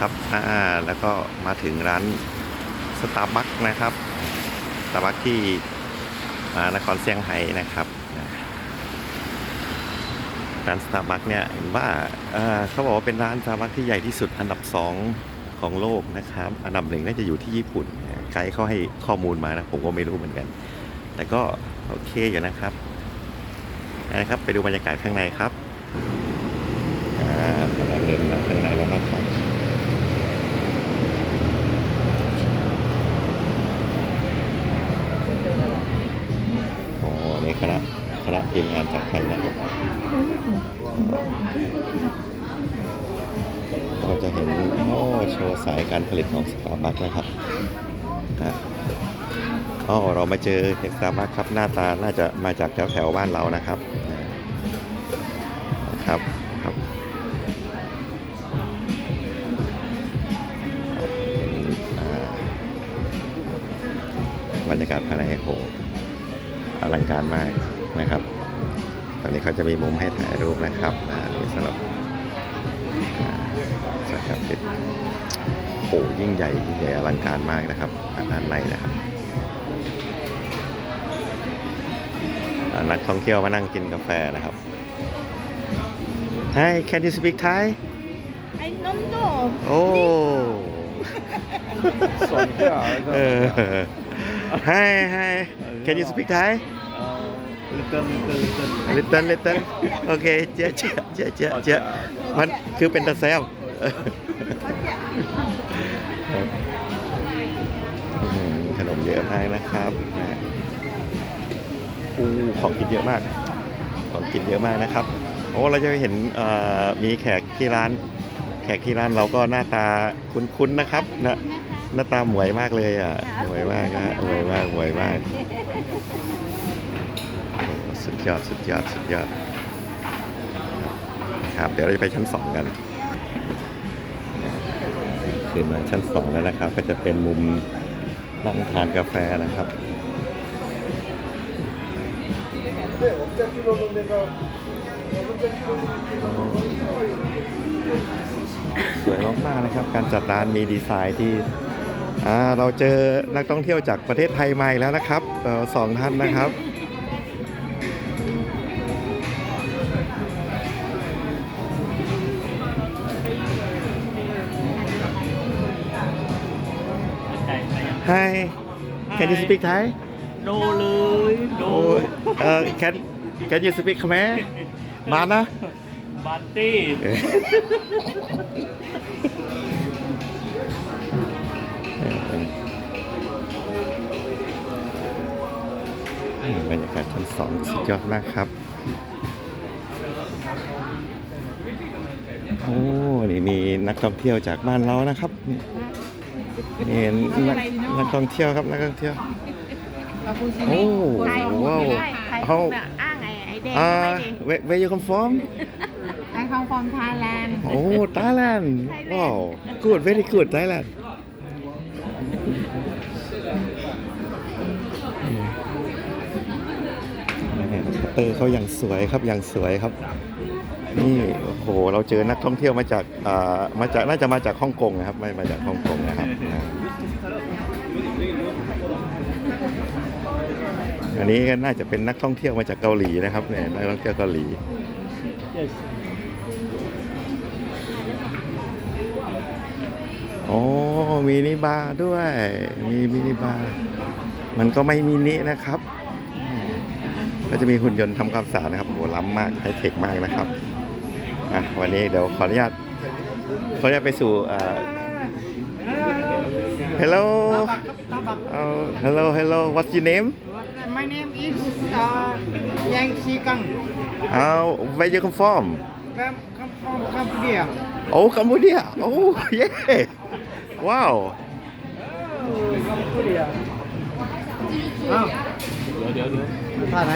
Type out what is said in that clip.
นะครับอ่าแล้วก็มาถึงร้านสตาร์บัคนะครับสตาร์บัคที่นครเซี่ยงไฮ้นะครับร้านสตาร์บัคเนี่ยเห็นว่าเขาบอกว่าเป็นร้านสตาร์บัคที่ใหญ่ที่สุดอันดับสองของโลกนะครับ อันดับหนึ่งน่าจะอยู่ที่ญี่ปุ่นไกด์เขาให้ข้อมูลมานะ ผมก็ไม่รู้เหมือนกัน แต่ก็โอเคอยู่นะครับนะครับ ไปดูบรรยากาศข้างในครับอ่าเดินมาข้างในแล้วนะครับโอ้นี่ คณะคณะทีมงานจากไทยนะครับเราจะเห็นโอ้โชว์สายการผลิตของสตาร์บัคนะครับอะอ๋อเรามาเจอเด็กสตาร์บัคครับหน้าตาน่าจะมาจากแถวแถวบ้านเรานะครับนะครับครับบรรยากาศภายในโห อลังการมากนะครับ ตอนนี้เขาจะมีมุมให้ถ่ายรูปนะครับอ่านี่สำหรับอ่าสครับเป็นโหยิ่งใหญ่ยิ่งใหญ่อลังการมากนะครับด้านในนะครับอ่านักท่องเที่ยวมานั่งกินกาแฟนะครับ Hi can you speak Thai I don't know. โอ้ สอนเพื่อเออ Hi Hi can you speak Thai ลิตเติ้ลลิตเติ้ลลิตเติ้ล little little โอเคเจ๊เจ๊เจ๊เจ๊เจ๊มันคือเป็นตะแซวเอออืมขนมเยอะมากนะครับอู้ของกินเยอะมาก ของกินเยอะมากนะครับ โอ้เราจะเห็นเอ่อมีแขกที่ร้าน แขกที่ร้านเราก็หน้าตาคุ้นๆนะครับนะ หน้าตาหมวยมากเลยอะหมวยมากนะฮะหมวยมากหมวยมากโอ้สุดยอดสุดยอดสุดยอดครับเดี๋ยวเราจะไปชั้นสองกันขึ้นมาชั้นสองแล้วนะครับ ก็จะเป็นมุมนั่งทานกาแฟนะครับสวยมากๆนะครับ การจัดร้านมีดีไซน์ที่ อ่าเราเจอนักท่องเที่ยวจากประเทศไทยมาอีกแล้วนะครับเอ่อสองท่านนะครับ Hi Can you speak Thai โนเลยโนโอ้ยเอ่อ Can Can you speak Khmer มานะบัตตี้ บรรยากาศชั้นสองสุดยอดมากครับ โอ้ นี่มีนักท่องเที่ยวจากบ้านเรานะครับนี่นักนักท่องเที่ยวครับนักท่องเที่ยว โอ้ว้าวใครเขาแบบอ้างไอ้ไอ้แดงอ่าไม่ดิ where where you come from I come from Thailand โอ้ Thailand ว้าว good very good Thailand ออเขาอย่างสวยครับอย่างสวยครับ นี่โอ้โหเราเจอนักท่องเที่ยวมาจากอ่ามาจากน่าจะมาจากฮ่องกงนะครับ ไม่มาจากฮ่องกงนะครับอ่าอันนี้ก็น่าจะเป็นนักท่องเที่ยวมาจากเกาหลีนะครับเนี่ยนักท่องเที่ยวเกาหลี โอ้มินิบาร์ด้วย มีมินิบาร์ มันก็ไม่มินินะครับ ก็จะมีหุ่นยนต์ทำความสะอาดนะครับโหล้ำมากไฮเทคมากนะครับอะวันนี้เดี๋ยวขออนุญาตขออนุญาตไปสู่อ่า Hello oh, Hello Hello What's your name My name is uh, Yang Si Kang. How Where you come from Come, come from Cambodia. Oh Cambodia Oh yeah Wow Cambodia. อ้าวเดี๋ยวเดี๋ยวเดี๋ยวท่าไหน